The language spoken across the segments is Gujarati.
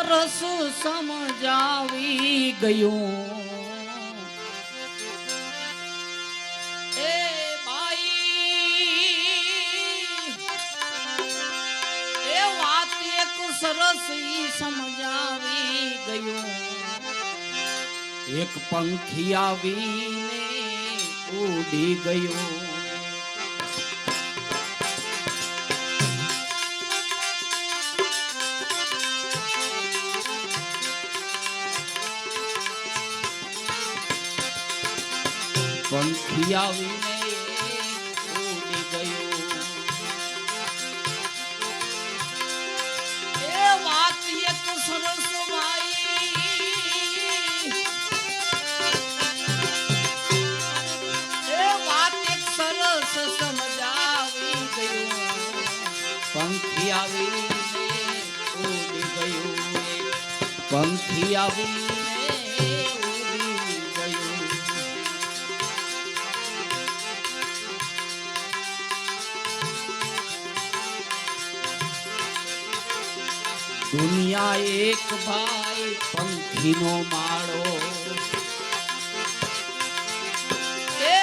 સરસ સમજાવી ગયું. સરસ સમજાવી ગયું. એક પંખી આવીને ઉડી ગયો. પંખી આવીને ઉડી ગયો. એ વાત એક સરસ સમજાવી ગયું. પંખી આવીને ઉડી ગયું. પંખી આવીને દુનિયા એક ભાઈ પંખીનો માળો. એ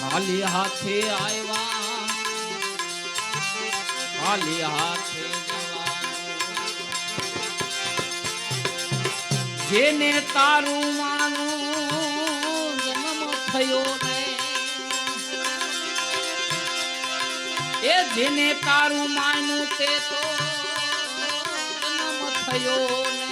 ખાલી હાથે આવ્યા. ખાલી હાથે જેને તારું થયો ને. એ જેને તારું માનું તે તો જન્મ થયો ને.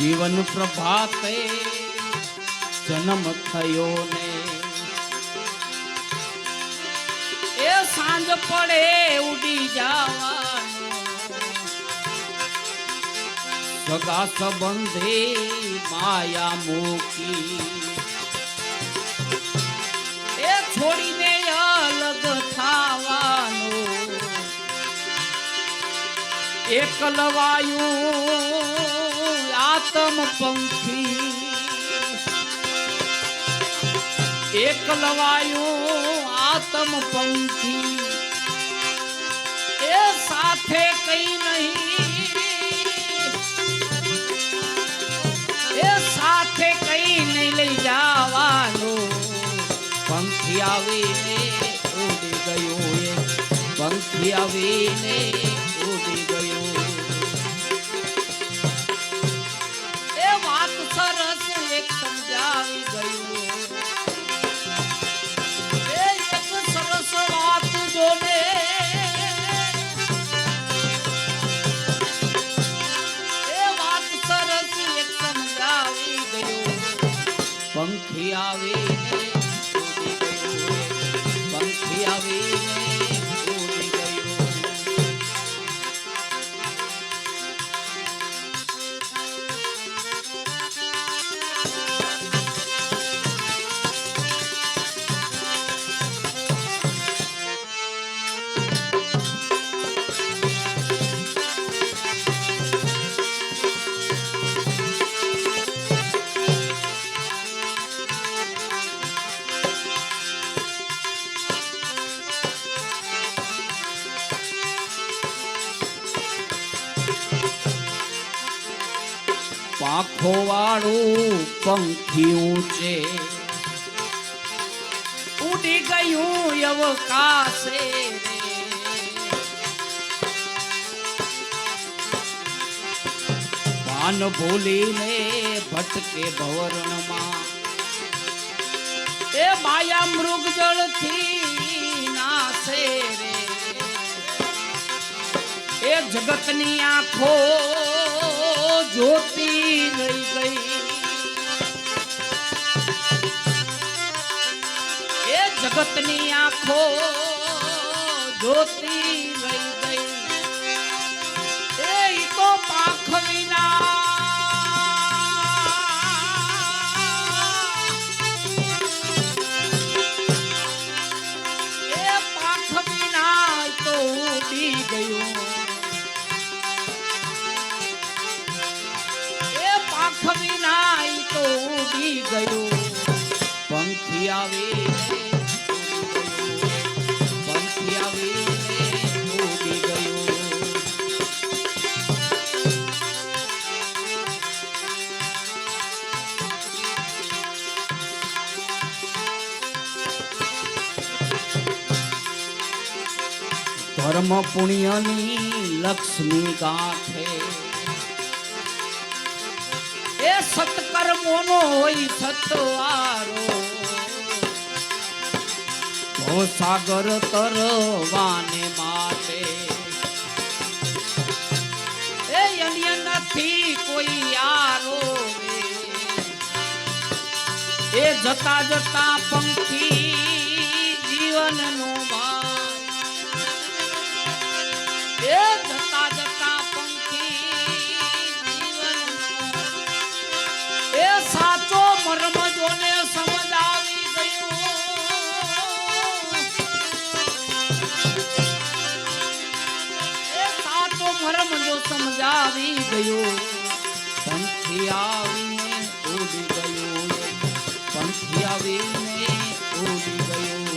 જીવન પ્રભાતે જન્મ થયો ને. એ સાંજ પડે ઉડી જવાનો. સગા સંબંધી માયા મૂકી. એ છોડીને અલગ થાવાનું. એકલવાયું આતમ પંખી. એકલવાયું આતમ પંખી. એ સાથે કઈ નહીં. એ સાથે કઈ નહીં લઈ જવાનું. પંખી આવીને ઉડી ગયું પંખી આવીને ઉડી ગયું આવીને પંખી આવીને વાળું પંખી ઊંચે ઉડી ગયું અવકાશે ભાન ભૂલીને ભટકે ભવરણમાં. એ માયા મૃગ જળથી નાશે રે. એ જગતની આંખો જોતી રહી ગઈ એ જગતની આંખો જોતી ધર્મ પુણ્યની લક્ષ્મી ગાંઠે. એ સત્કર્મોનો હોય ભવસાગર તરવાને માટે. એ અન્ય નથી કોઈ યારો એ જતા જતા પંખી જીવનનો ગયો પંખી આવીને ઉડી ગયો પંખી આવીને ઉડી ગયો.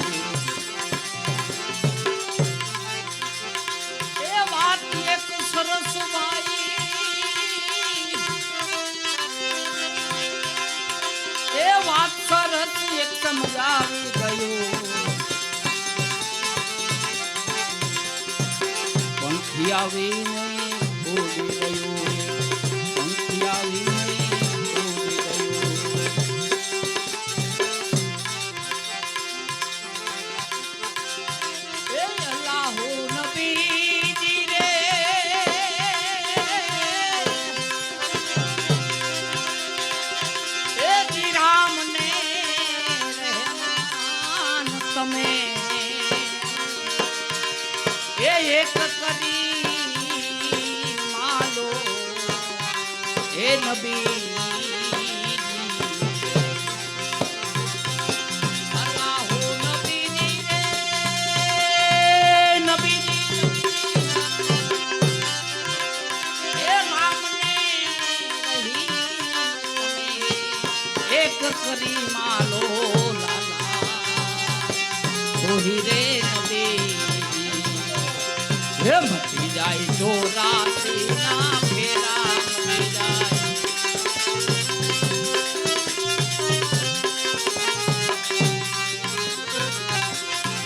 એ વાત એક સરસ ભાઈ. એ વાત સરસ એક સમજાવી ગયો. પંખી આવીને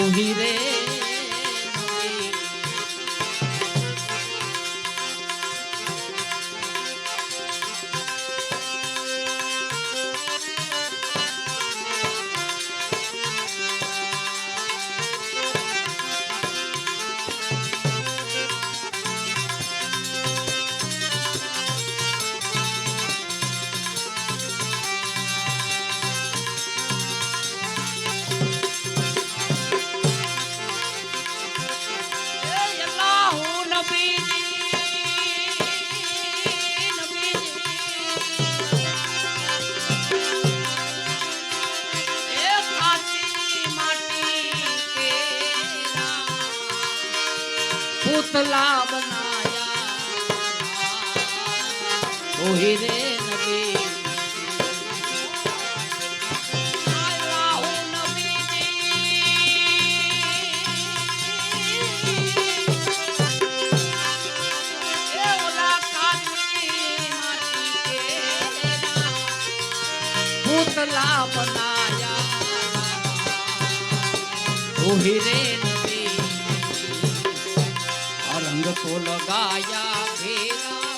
તું ઓહી રે નબી પુતલા બનાયા ઓહી રે નબી રંગ તો લગાયા ભેરા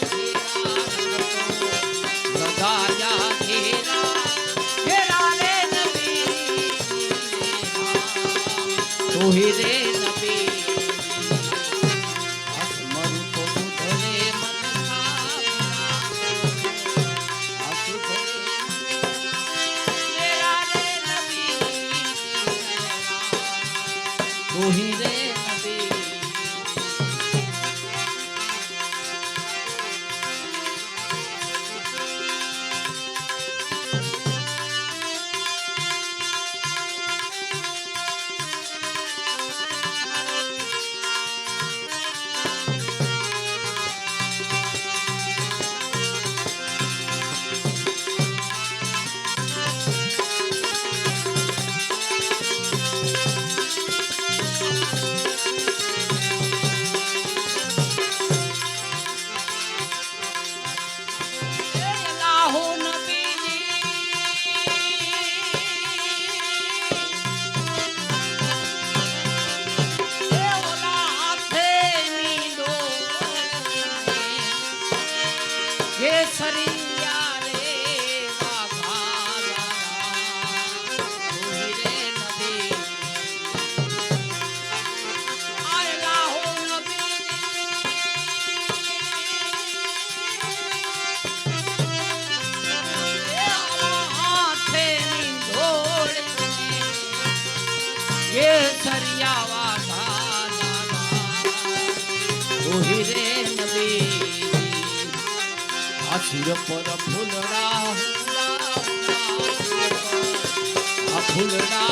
रे ફૂલડા. ફૂલડા